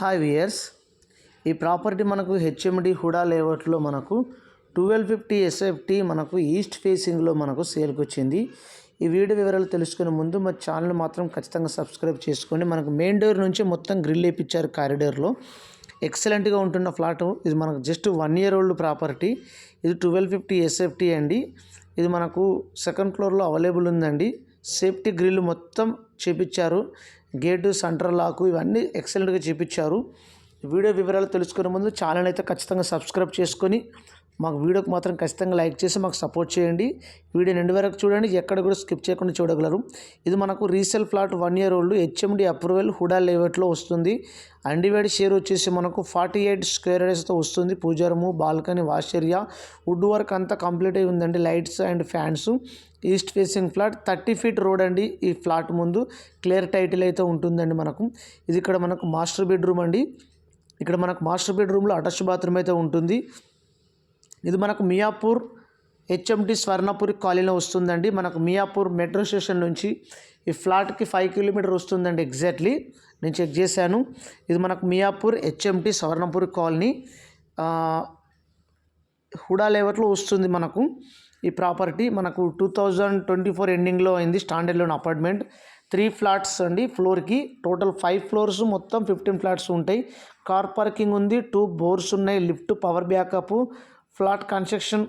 Hi viewers ఈ property మనకు HMD Hooda లేఅవుట్లో మనకు ట్వెల్వ్ ఫిఫ్టీ ఎస్ఎఫ్టీ మనకు ఈస్ట్ ఫేసింగ్లో మనకు సేల్కి వచ్చింది ఈ వీడియో వివరాలు తెలుసుకునే ముందు మా ఛానల్ మాత్రం ఖచ్చితంగా సబ్స్క్రైబ్ చేసుకోండి. మనకు మెయిన్ డోర్ నుంచి మొత్తం గ్రిల్ వేయించారు కారిడోర్లో ఎక్సలెంట్గా ఉంటున్న ఫ్లాట్ ఇది మనకు just one year old property. ఇది ట్వెల్వ్ ఫిఫ్టీ ఎస్ఎఫ్టీ అండి. ఇది మనకు సెకండ్ ఫ్లోర్లో అవైలబుల్ ఉందండి. సేఫ్టీ గ్రిల్ మొత్తం చూపించారు. గేటు సెంటర్ లాకు ఇవన్నీ ఎక్సలెంట్గా చూపించారు. వీడియో వివరాలు తెలుసుకునే ముందు ఛానల్ అయితే ఖచ్చితంగా సబ్స్క్రైబ్ చేసుకొని మాకు వీడియోకి మాత్రం ఖచ్చితంగా లైక్ చేసి మాకు సపోర్ట్ చేయండి. వీడియో ఎండు వరకు చూడండి. ఎక్కడ కూడా స్కిప్ చేయకుండా చూడగలరు. ఇది మనకు resale flat one year old HMDA approval HUDA లేఅవుట్లో వస్తుంది. అండివేడ్ షేర్ వచ్చేసి మనకు ఫార్టీ ఎయిట్ స్క్వేర్ యార్డ్స్తో వస్తుంది. పూజారము balcony wash area. Wood work అంతా కంప్లీట్ అయి ఉందండి. Lights and fans. East facing flat thirty feet road అండి ఈ ఫ్లాట్ ముందు. క్లియర్ టైటిల్ అయితే ఉంటుందండి మనకు. ఇది ఇక్కడ మనకు మాస్టర్ బెడ్రూమ్ అండి. ఇక్కడ మనకు మాస్టర్ బెడ్రూమ్లో అటాచ్ బాత్రూమ్ అయితే ఉంటుంది. ఇది మనకు మియాపూర్ హెచ్ఎండి స్వర్ణపూర్ కాలనీలో వస్తుందండి. మనకు మియాపూర్ మెట్రో స్టేషన్ నుంచి ఈ ఫ్లాట్కి ఫైవ్ కిలోమీటర్ వస్తుందండి ఎగ్జాక్ట్లీ. నేను చెక్ చేశాను. ఇది మనకు మియాపూర్ హెచ్ఎంటి స్వర్ణపూర్ కాలనీ. హుడా లేఅవుట్లో వస్తుంది మనకు ఈ ప్రాపర్టీ. మనకు టూ థౌజండ్ ట్వంటీ ఫోర్ ఎండింగ్లో అయింది standalone apartment. Three flats అండి ఫ్లోర్కి. టోటల్ ఫైవ్ ఫ్లోర్స్ మొత్తం ఫిఫ్టీన్ ఫ్లాట్స్ ఉంటాయి. కార్ పార్కింగ్ ఉంది టూ బోర్స్ ఉన్నాయి lift power backup flat construction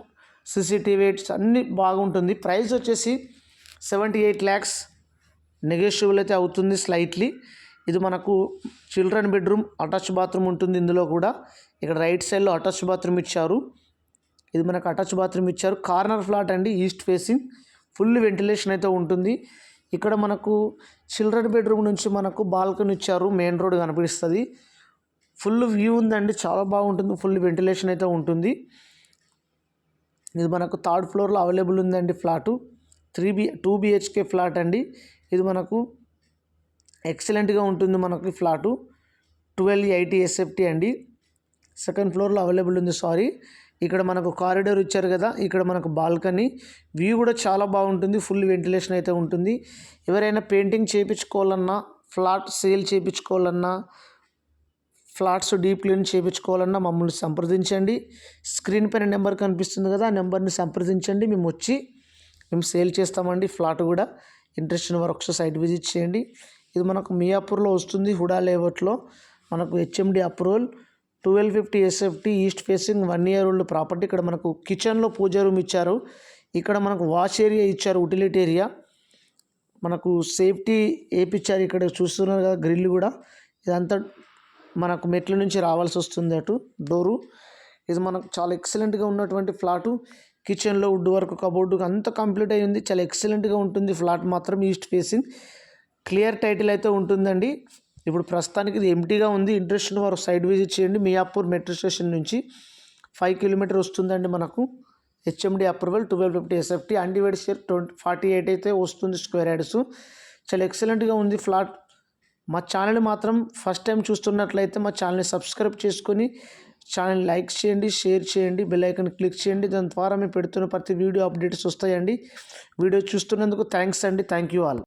CCTV అన్నీ బాగుంటుంది. ప్రైస్ వచ్చేసి సెవెంటీ ఎయిట్ ల్యాక్స్. నెగోషియబుల్ అయితే అవుతుంది స్లైట్లీ. ఇది మనకు చిల్డ్రన్ బెడ్రూమ్ అటాచ్ బాత్రూమ్ ఉంటుంది ఇందులో కూడా. ఇక్కడ రైట్ సైడ్లో అటాచ్ బాత్రూమ్ ఇచ్చారు. ఇది మనకు అటాచ్ బాత్రూమ్ ఇచ్చారు. కార్నర్ ఫ్లాట్ అండి ఈస్ట్ ఫేసింగ్. ఫుల్ వెంటిలేషన్ అయితే ఉంటుంది. ఇక్కడ మనకు చిల్డ్రన్ బెడ్రూమ్ నుంచి మనకు బాల్కనీ ఇచ్చారు. మెయిన్ రోడ్ కనిపిస్తుంది. ఫుల్ వ్యూ ఉందండి. చాలా బాగుంటుంది. ఫుల్ వెంటిలేషన్ అయితే ఉంటుంది. ఇది మనకు థర్డ్ ఫ్లోర్లో అవైలబుల్ ఉందండి flat. Three B two BHK flat అండి. ఇది మనకు ఎక్సలెంట్గా ఉంటుంది మనకు ఫ్లాటు. ట్వెల్వ్ ఎయిటీ ఎస్ఎఫ్టీ అండి. సెకండ్ ఫ్లోర్లో అవైలబుల్ ఉంది సారీ. ఇక్కడ మనకు కారిడోర్ ఇచ్చారు కదా ఇక్కడ మనకు బాల్కనీ. వ్యూ కూడా చాలా బాగుంటుంది ఫుల్ వెంటిలేషన్ అయితే ఉంటుంది. ఎవరైనా పెయింటింగ్ చేయించుకోవాలన్నా ఫ్లాట్ సేల్ చేయించుకోవాలన్నా ఫ్లాట్స్ డీప్ క్లీన్ చేయించుకోవాలన్నా మమ్మల్ని సంప్రదించండి. స్క్రీన్ పైన నెంబర్ కనిపిస్తుంది కదా ఆ నెంబర్ని సంప్రదించండి. మేము వచ్చి మేము సేల్ చేస్తామండి ఫ్లాట్ కూడా. ఇంట్రెస్ట్ ఉన్న వారు ఒకసారి సైట్ విజిట్ చేయండి. ఇది మనకు మియాపూర్లో వస్తుంది హుడా లేఅవుట్లో. మనకు HMDA approval twelve fifty SFT east facing one year old property. ఇక్కడ మనకు కిచెన్లో పూజ రూమ్ ఇచ్చారు. ఇక్కడ మనకు వాష్ ఏరియా ఇచ్చారు ఉటిలిటీ ఏరియా. మనకు సేఫ్టీ ఏపిచ్చారు ఇక్కడ చూస్తున్నారు కదా గ్రిల్ కూడా. ఇదంతా మనకు మెట్ల నుంచి రావాల్సి వస్తుంది అటు డోరు. ఇది మనకు చాలా ఎక్సలెంట్గా ఉన్నటువంటి ఫ్లాటు కిచెన్లో వుడ్ వర్క్ కబోర్డు అంతా కంప్లీట్ అయ్యింది. చాలా ఎక్సలెంట్గా ఉంటుంది ఫ్లాట్ మాత్రం ఈస్ట్ ఫేసింగ్ క్లియర్ టైటిల్ అయితే ఉంటుందండి. ఇప్పుడు ప్రస్తుతానికి ఇది ఎంటీగా ఉంది. ఇంట్రెస్ట్ వారు సైడ్ విజిట్ చేయండి. మియాపూర్ మెట్రో స్టేషన్ నుంచి ఫైవ్ కిలోమీటర్ వస్తుందండి మనకు. HMDA approval twelve fifty SFT undivided share twenty forty eight అయితే వస్తుంది స్క్వేర్ యార్డ్స్ చాలా ఎక్సలెంట్గా ఉంది ఫ్లాట్ మా ఛానల్ మాత్రం ఫస్ట్ టైం చూస్తున్నట్లయితే మా ఛానల్ని సబ్స్క్రైబ్ చేసుకొని ఛానల్ లైక్ చేయండి షేర్ చేయండి బెల్ ఐకన్ క్లిక్ చేయండి. దాని ద్వారా మేము పెడుతున్న ప్రతి వీడియో అప్డేట్స్ వస్తాయండి. వీడియో చూస్తున్నందుకు థ్యాంక్స్ అండి. Thank you all.